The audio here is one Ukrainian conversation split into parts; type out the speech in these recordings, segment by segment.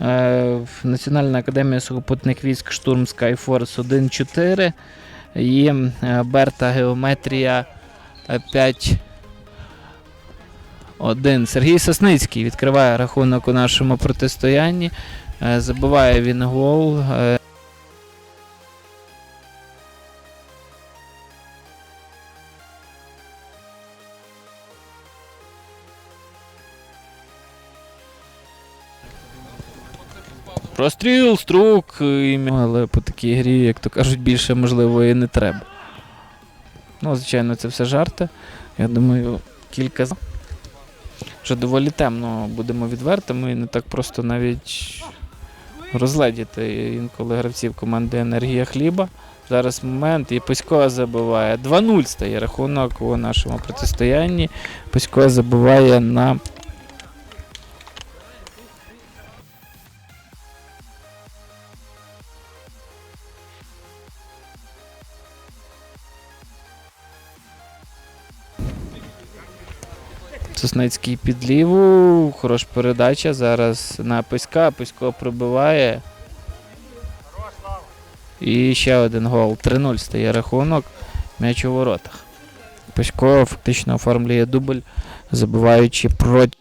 Е, Національна академія сухопутних військ Штурм Skyforce 1.4 і е, Берта Геометрія 5. 1. Сергій Сосницький відкриває рахунок у нашому протистоянні. забуває Забиває він гол. Простріл, струк, і... але по такій грі, як то кажуть, більше можливо і не треба. Ну, звичайно, це все жарти. Я думаю, кілька вже доволі темно, будемо відвертими, і не так просто навіть розгледіти інколи гравців команди Енергія Хліба. Зараз момент, і Пасько забиває. 2-0 стає рахунок у нашому протистоянні. Пасько забиває на Сосницький під ліву. Хороша передача. Зараз на Писька. Писько пробиває. І ще один гол. 3-0 стає рахунок. М'яч у воротах. Писько фактично оформлює дубль, забиваючи проти.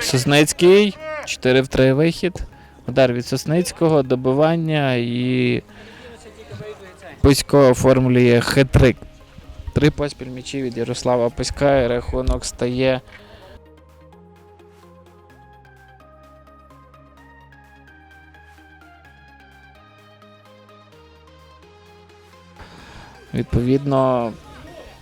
Сосницький. 4 в 3 вихід. Удар від Сосницького, добивання і Писько оформлює хитрик. Три поспіль м'ячі від Ярослава Писька і рахунок стає. Відповідно,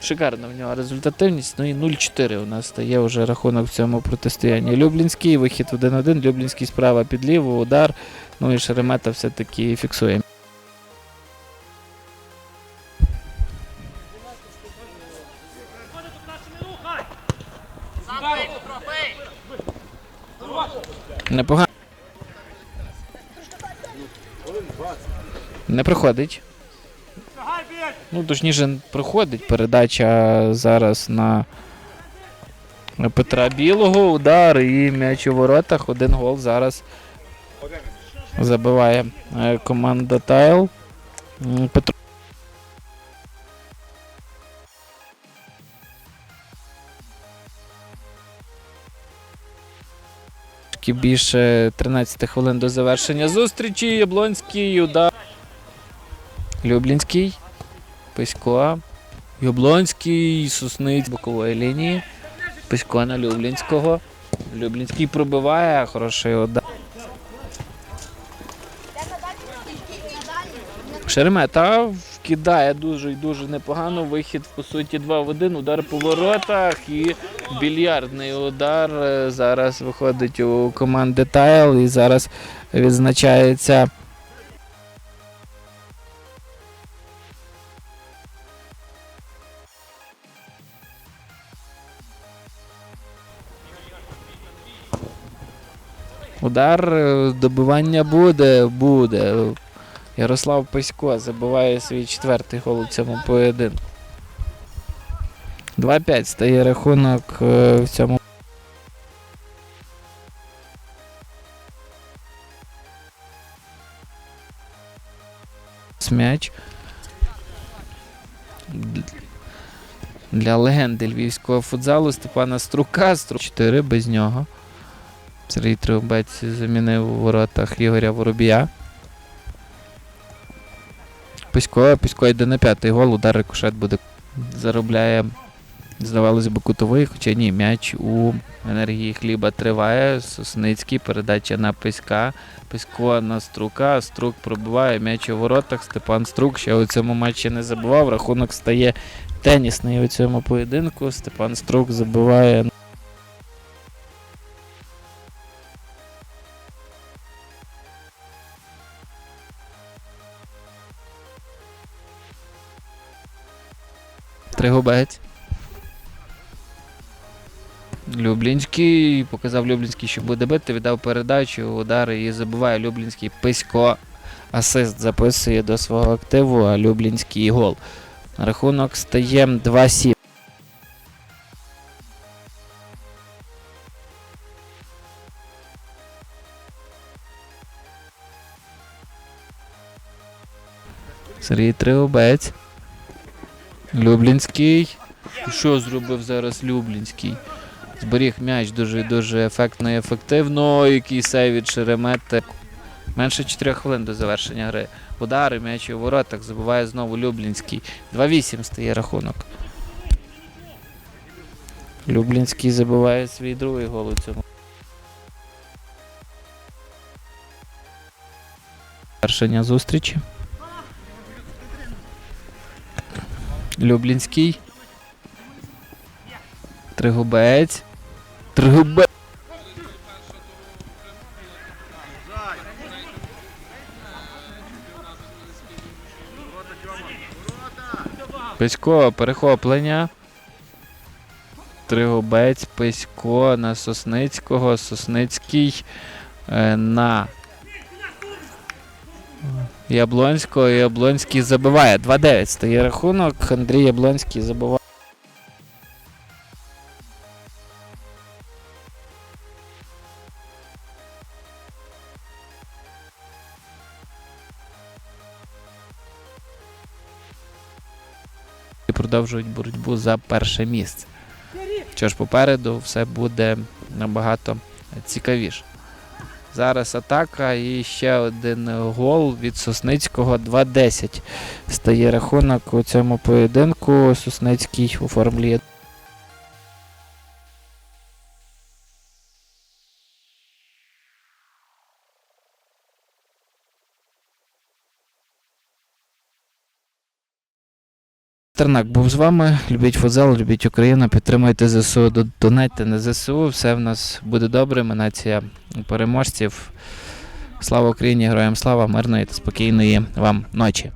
шикарна в нього результативність. Ну і 0-4 у нас стає вже рахунок в цьому протистоянні. Люблінський, вихід 1-1, Люблінський справа під ліву, удар. Ну і Шеремета все-таки фіксує. Непогано. Не приходить. Ну, точніше, приходить передача зараз на Петра Білого. Удар і м'яч у воротах. Один гол зараз забиває е, команда Тайл. Петро. Більше 13 хвилин до завершення зустрічі. Яблонський удар. Люблінський. Писько. Яблонський, Сосниць бокової лінії. Писько на Люблінського. Люблінський пробиває, хороший удар. Шеремета вкидає дуже і дуже непогано. Вихід, по суті, 2 в 1. Удар по воротах і більярдний удар. Зараз виходить у команди Тайл і зараз відзначається. Удар, е, добивання буде, буде. Ярослав Писько забиває свій четвертий гол у цьому поєдинку. 2-5 стає рахунок е, в цьому. Смяч. Для легенди львівського футзалу Степана Струка. Стру 4 без нього. Сергій Трубець замінив у воротах Ігоря Воробія. Пісько, Пісько йде на п'ятий гол, удар рикошет буде. Заробляє, здавалося б, кутовий, хоча ні, м'яч у енергії хліба триває. Сосницький, передача на Писька. Писько на Струка. Струк пробиває м'яч у воротах. Степан Струк ще у цьому матчі не забував. Рахунок стає тенісний у цьому поєдинку. Степан Струк забиває. Тригубець. Люблінський показав Люблінський, що буде бити, віддав передачу, удари і забуває Люблінський Писько. Асист записує до свого активу, а Люблінський гол. Рахунок стає 2-7. Сергій Триобець. Люблінський. Що зробив зараз Люблінський? Зберіг м'яч дуже дуже ефектно і ефективно. Який сейв від Шеремети. Менше 4 хвилин до завершення гри. Удари, м'яч у воротах. Забуває знову Люблінський. 2-8 стає рахунок. Люблінський забиває свій другий гол у цьому. Завершення зустрічі. Люблінський. Тригубець. Тригубець. Писько, перехоплення. Тригубець, Писько на Сосницького. Сосницький е, на Яблонського. Яблонський забиває. 2-9 стає рахунок. Андрій Яблонський забиває. продовжують боротьбу за перше місце. Що ж попереду все буде набагато цікавіше. Зараз атака і ще один гол від Сосницького 2-10. Стає рахунок у цьому поєдинку. Сосницький оформлює. Тернак був з вами. Любіть футзал, любіть Україну, підтримуйте ЗСУ, до- донатьте на ЗСУ. Все в нас буде добре. Ми нація переможців. Слава Україні, героям слава, мирної та спокійної вам ночі.